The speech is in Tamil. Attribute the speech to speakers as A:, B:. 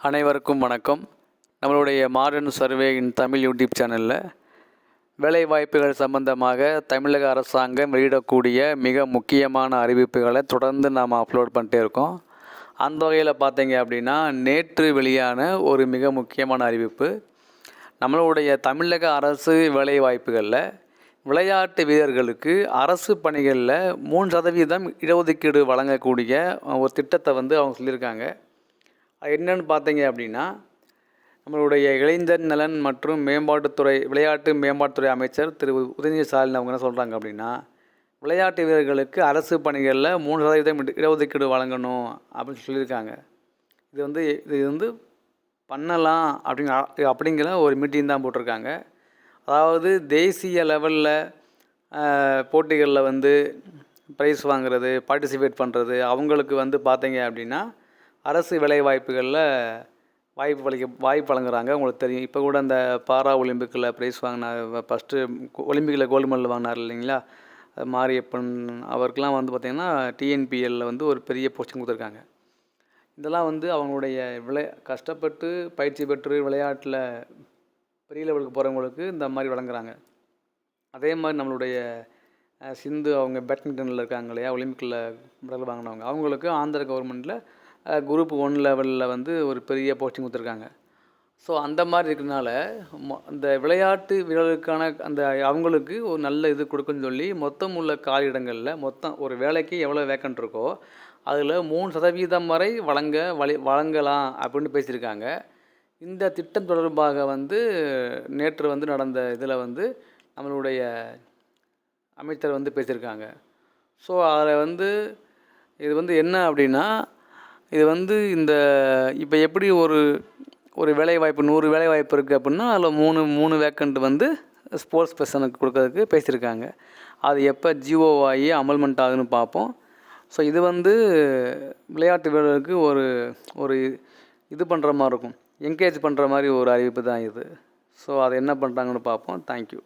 A: அனைவருக்கும் வணக்கம். நம்மளுடைய modern survey in Tamil YouTube சேனலில் வேலைவாய்ப்புகள் சம்பந்தமாக தமிழக அரசாங்கம் வெளியிடக்கூடிய மிக முக்கியமான அறிவிப்புகளை தொடர்ந்து நாம் அப்லோட் பண்ணிட்டே இருக்கோம். அந்த வகையில் பார்த்தீங்க அப்படின்னா நேற்று வெளியான ஒரு மிக முக்கியமான அறிவிப்பு. நம்மளுடைய தமிழக அரசு வேலைவாய்ப்புகளில் விளையாட்டு வீரர்களுக்கு அரசு பணிகளில் மூணு சதவீதம் இடஒதுக்கீடு வழங்கக்கூடிய ஒரு திட்டத்தை வந்து அவங்க சொல்லியிருக்காங்க. என்னன்னு பார்த்தீங்க அப்படின்னா நம்மளுடைய இளைஞர் நலன் மற்றும் மேம்பாட்டுத்துறை விளையாட்டு மேம்பாட்டுத்துறை அமைச்சர் திரு உதயநிதி ஸ்டாலின் அவங்க என்ன சொல்கிறாங்க அப்படின்னா விளையாட்டு வீரர்களுக்கு அரசு பணிகளில் மூணு சதவீதம் இட- இடஒதுக்கீடு வழங்கணும் அப்படின்னு சொல்லியிருக்காங்க. இது வந்து இது வந்து பண்ணலாம் அப்படிங்கிற அப்படிங்கிற ஒரு மீட்டிங் தான் போட்டிருக்காங்க. அதாவது தேசிய லெவலில் போட்டிகளில் வந்து ப்ரைஸ் வாங்குறது பார்ட்டிசிபேட் பண்ணுறது அவங்களுக்கு வந்து பார்த்தீங்க அப்படின்னா அரசு வேலைவாய்ப்புகளில் வாய்ப்பு வழிக்க வாய்ப்பு வழங்குறாங்க. உங்களுக்கு தெரியும். இப்போ கூட அந்த பாரா ஒலிம்பிக்கில் ப்ரைஸ் வாங்கினார் ஃபஸ்ட்டு ஒலிம்பிக்கில் கோல்டு மெடல் வாங்கினார் இல்லைங்களா? மாரியப்பன் அவருக்கெலாம் வந்து பார்த்திங்கன்னா டிஎன்பிஎல்லில் வந்து ஒரு பெரிய போஸ்டிங் கொடுத்துருக்காங்க. இதெல்லாம் வந்து அவங்களுடைய விளை கஷ்டப்பட்டு பயிற்சி பெற்று விளையாட்டில் பெரிய லெவலுக்கு போகிறவங்களுக்கு இந்த மாதிரி வழங்குறாங்க. அதே மாதிரி நம்மளுடைய சிந்து அவங்க பேட்மிண்டனில் இருக்காங்க இல்லையா? ஒலிம்பிக்கில் மெடல் வாங்கினவங்க. அவங்களுக்கு ஆந்திர கவர்மெண்ட்டில் குரூப் ஒன் லெவலில் வந்து ஒரு பெரிய போஸ்டிங் கொடுத்துருக்காங்க. ஸோ அந்த மாதிரி இருக்கிறனால மொ- அந்த விளையாட்டு வீரர்களுக்கான அந்த அவங்களுக்கு ஒரு நல்ல இது கொடுக்குன்னு சொல்லி மொத்தம் உள்ள காலியிடங்களில் மொத்தம் ஒரு வேலைக்கு எவ்வளோ வேக்கன்ட் இருக்கோ அதில் மூணு சதவீதம் வரை வழங்க வழி வழங்கலாம் அப்படின்னு பேசியிருக்காங்க. இந்த திட்டம் தொடர்பாக வந்து நேற்று வந்து நடந்த இதில் வந்து நம்மளுடைய அமைச்சர் வந்து பேசியிருக்காங்க. ஸோ அதில் வந்து இது வந்து என்ன அப்படின்னா இது வந்து இந்த இப்போ எப்படி ஒரு ஒரு வேலைவாய்ப்பு நூறு வேலைவாய்ப்பு இருக்குது அப்படின்னா அதில் மூணு மூணு வேக்கண்ட் வந்து ஸ்போர்ட்ஸ் பர்சனுக்கு கொடுக்கறதுக்கு பேசியிருக்காங்க. அது எப்போ ஜிஓ ஆகி அமல்மெண்ட் ஆகுதுன்னு பார்ப்போம். ஸோ இது வந்து விளையாட்டு வீரர்களுக்கு ஒரு ஒரு இது பண்ணுற மாதிரி இருக்கும். என்கரேஜ் பண்ணுற மாதிரி ஒரு அறிவிப்பு தான் இது. ஸோ அதை என்ன பண்ணுறாங்கன்னு பார்ப்போம். தேங்க்யூ